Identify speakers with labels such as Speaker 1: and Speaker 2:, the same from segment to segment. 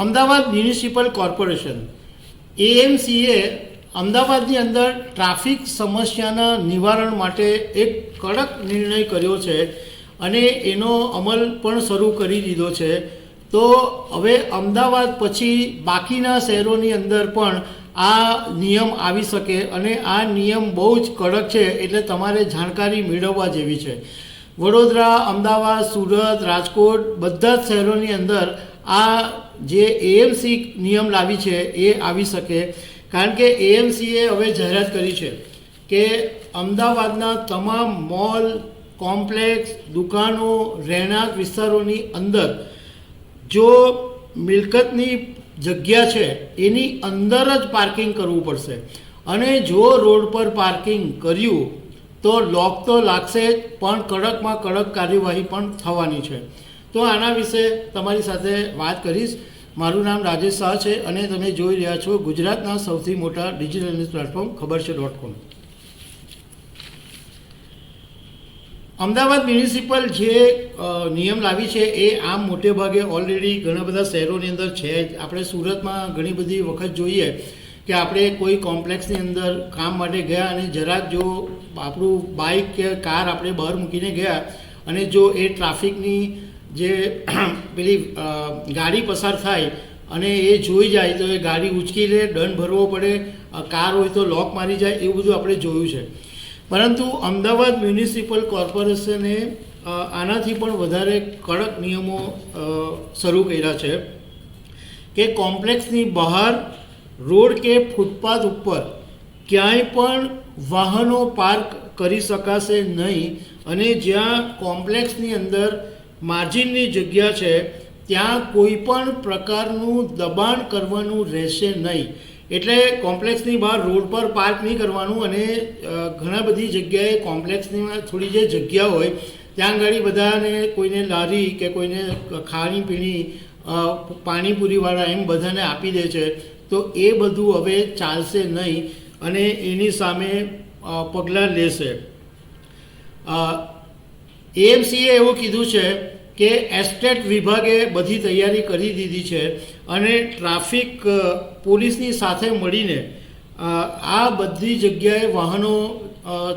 Speaker 1: Ahmedabad municipal corporation, એએમસીએ અમદાવાદની અંદર traffic સમસ્યાના નિવારણ માટે એક કડક નિર્ણય કર્યો છે અને એનો અમલ પણ શરૂ કરી દીધો છે. તો હવે અમદાવાદ પછી બાકીના શહેરોની અંદર પણ આ નિયમ આવી શકે અને આ નિયમ બહુ જ કડક છે એટલે તમારે જાણકારી મેળવવા જેવી છે. વડોદરા, અમદાવાદ, સુરત, રાજકોટ બધા જ શહેરોની અંદર આ જે એએમસી નિયમ લાવી છે, એ આવી શકે. કારણ કે એએમસીએ હવે જાહેરાત કરી છે કે અમદાવાદના તમામ મોલ, કોમ્પ્લેક્સ, દુકાનો, રહેણાંક વિસ્તારોની અંદર જો મિલકતની જગ્યા છે, એની અંદર જ પાર્કિંગ કરવું પડશે. અને જો રોડ પર પાર્કિંગ કર્યું, તો લોક તો લાગશે જ, પણ કડકમાં કડક કાર્યવાહી પણ થવાની છે. તો આના વિશે તમારી સાથે વાત કરીશ. મારું નામ રાજેશ શાહ છે અને તમે જોઈ રહ્યા છો ગુજરાતના સૌથી મોટા ડિજિટલ ન્યૂઝ પ્લેટફોર્મ ખબર છે ડોટ કોમ અમદાવાદ મ્યુનિસિપલ જે નિયમ લાવી છે એ આમ મોટે ભાગે ઓલરેડી ઘણા બધા શહેરોની અંદર છે. જ આપણે સુરતમાં ઘણી બધી વખત જોઈએ કે આપણે કોઈ કોમ્પ્લેક્સની અંદર કામ માટે ગયા અને જરાક જો આપણું બાઇક કે કાર આપણે બહાર મૂકીને ગયા અને જો એ ટ્રાફિકની જે પેલી ગાડી પસાર થાય અને એ જોઈ જાય તો એ ગાડી ઉચકી લે દંડ ભરવો પડે કાર હોય તો લોક મારી જાય એવું બધું આપણે જોયું છે. પરંતુ અમદાવાદ મ્યુનિસિપલ કોર્પોરેશને આનાથી પણ વધારે કડક નિયમો શરૂ કર્યા છે કે કોમ્પ્લેક્સની બહાર, રોડ કે ફૂટપાથ ઉપર ક્યાંય પણ વાહનો પાર્ક કરી શકાશે નહીં અને જ્યાં કોમ્પ્લેક્સની અંદર માર્જિનની જગ્યા છે, ત્યાં કોઈ પણ પ્રકારનું દબાણ કરવાનું રહેશે નહીં. એટલે કોમ્પ્લેક્સની બહાર રોડ પર પાર્ક નહીં કરવાનું અને ઘણા બધી જગ્યાએ કોમ્પ્લેક્સની થોડી જે જગ્યા હોય, ત્યાં આગળ બધાને કોઈને લારી કે કોઈને ખાણી પીણી પાણીપુરીવાળા એમ બધાને આપી દે છે, તો એ બધું હવે ચાલશે નહીં અને એની સામે પગલાં લેશે. એએમસીએ એવું કીધું છે કે એસ્ટેટ વિભાગે બધી તૈયારી કરી દીધી છે અને ટ્રાફિક પોલીસની સાથે મળીને આ બધી જગ્યાએ વાહનો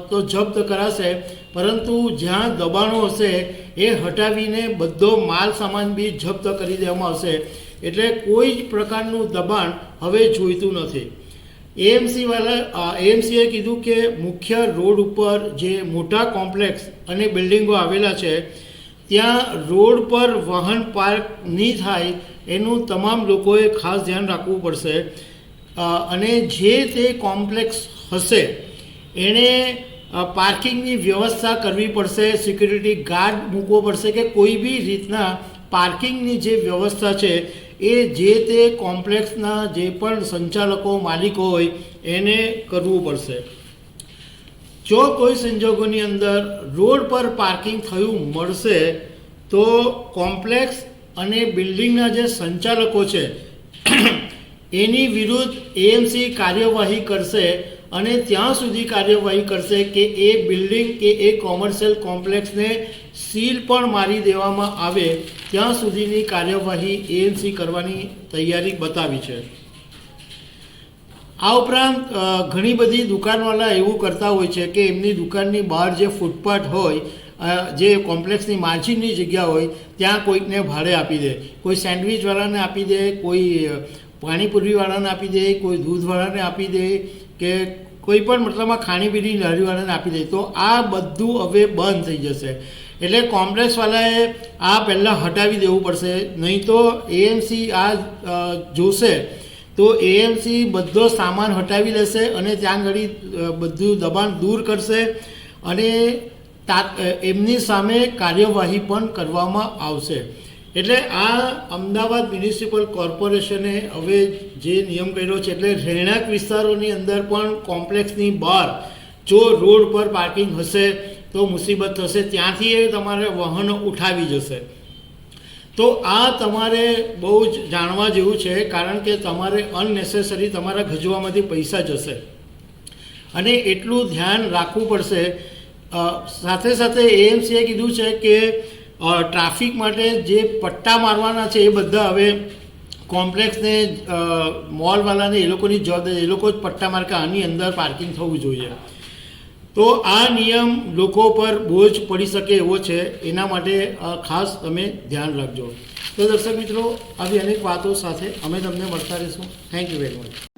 Speaker 1: તો જપ્ત કરાશે, પરંતુ જ્યાં દબાણો હશે એ હટાવીને બધો માલ સામાન બી જપ્ત કરી દેવામાં આવશે. એટલે કોઈ જ પ્રકારનું દબાણ હવે જોઈતું નથી. એએમસી વાળા એએમસીએ કીધું કે મુખ્ય રોડ ઉપર જે મોટા કોમ્પ્લેક્સ અને બિલ્ડિંગો આવેલા છે, ત્યાં રોડ પર વાહન પાર્ક નહીં થાય એનું તમામ લોકોએ ખાસ ધ્યાન રાખવું પડશે. અને જે તે કોમ્પ્લેક્સ હશે, એણે પાર્કિંગની વ્યવસ્થા કરવી પડશે, સિક્યુરિટી ગાર્ડ મૂકવો પડશે કે કોઈ બી રીતના પાર્કિંગની જે વ્યવસ્થા છે એ જે તે કોમ્પ્લેક્સના જે પણ સંચાલકો, માલિકો હોય, એને કરવું પડશે. જો કોઈ સંજોગોની અંદર રોડ પર પાર્કિંગ થયું મળશે, તો કોમ્પ્લેક્સ અને બિલ્ડિંગના જે સંચાલકો છે, એની વિરુદ્ધ એએમસી કાર્યવાહી કરશે અને ત્યાં સુધી કાર્યવાહી કરશે કે એ બિલ્ડિંગ કે એ કોમર્શિયલ કોમ્પ્લેક્સને સીલ પણ મારી દેવામાં આવે, ત્યાં સુધીની કાર્યવાહી એએનસી કરવાની તૈયારી બતાવી છે. આ ઉપરાંત ઘણી બધી દુકાનવાળા એવું કરતા હોય છે કે એમની દુકાનની બહાર જે ફૂટપાથ હોય જે કોમ્પ્લેક્સની માર્જિનની જગ્યા હોય, ત્યાં કોઈકને ભાડે આપી દે. કોઈ સેન્ડવિચવાળાને આપી દે, કોઈ પાણીપુરીવાળાને આપી દે, કોઈ દૂધવાળાને આપી દે કે કોઈ પણ મતલબમાં ખાણીપીણી લારીવાળાને આપી દે, તો આ બધું હવે બંધ થઈ જશે. એટલે કોમ્પ્લેક્સવાળાએ આ પહેલાં હટાવી દેવું પડશે. નહીં તો એએમસી આ જોશે તો એએમસી બધો સામાન હટાવી લેશે અને ત્યાં આગળ બધું દબાણ દૂર કરશે અને એમની સામે કાર્યવાહી પણ કરવામાં આવશે. એટલે આ અમદાવાદ મ્યુનિસિપલ કોર્પોરેશને હવે જે નિયમ કર્યો છે, એટલે રહેણાંક વિસ્તારોની અંદર પણ કોમ્પ્લેક્સની બહાર જો રોડ પર પાર્કિંગ હશે તો મુસીબત થશે, ત્યાંથી એ તમારે વાહનો ઉઠાવી જશે. તો આ તમારે બહુ જ જાણવા જેવું છે, કારણ કે તમારે અનનેસેસરી તમારા ગજવામાંથી પૈસા જશે. અને એટલું ધ્યાન રાખવું પડશે. સાથે સાથે એએમસીએ કીધું છે કે ટ્રાફિક માટે જે પટ્ટા મારવાના છે એ બધા હવે કોમ્પ્લેક્સને મોલવાલાને એ લોકોની જવાબદારી, એ લોકો જ પટ્ટા મારકા આની અંદર પાર્કિંગ થવું જોઈએ. તો આ નિયમ લોકો પર બોજ પડી શકે એવો છે, એના માટે ખાસ તમે ધ્યાન રાખજો. તો દર્શક મિત્રો, આવી અનેક વાતો સાથે અમે તમને મળતા રહીશું. Thank you very much